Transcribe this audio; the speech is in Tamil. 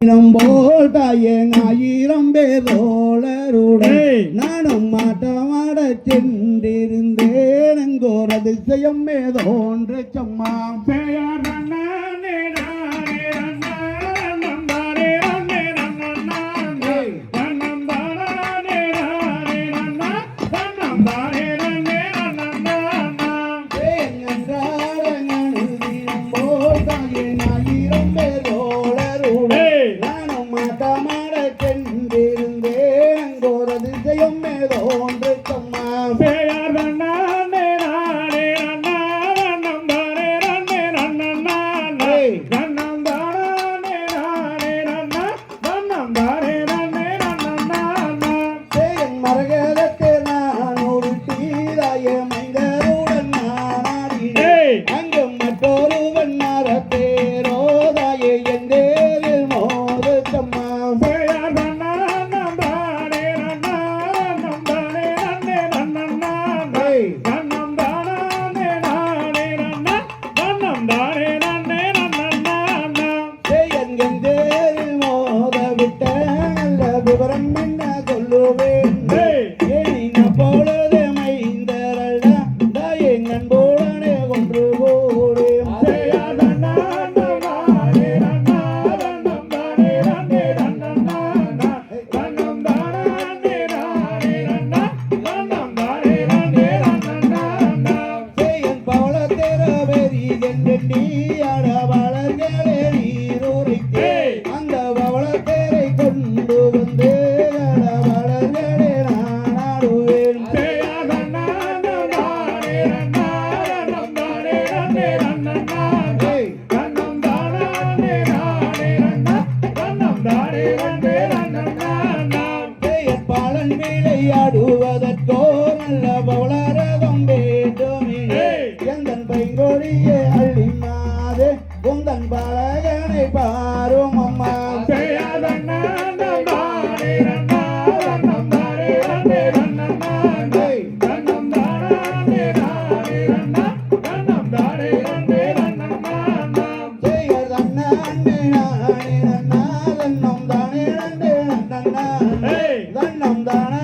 ஆயிரம் போல் ஆயிரம் பேரோளருடே நானும் மாட்டமாட சென்றிருந்தேன் எங்கோர் அதிசயம் மேதோன்ற சம்மா. பெயர் ஆயிரம் பேர் They de ellos me da hombre ding ding பாடுவதற்கோ நல்ல பவுளரகம் வேண்டுமே எந்தன் பைங்கொழியே அள்ளி மாதே உந்தன் பாலகனை பாரும் அம்மா. Hey!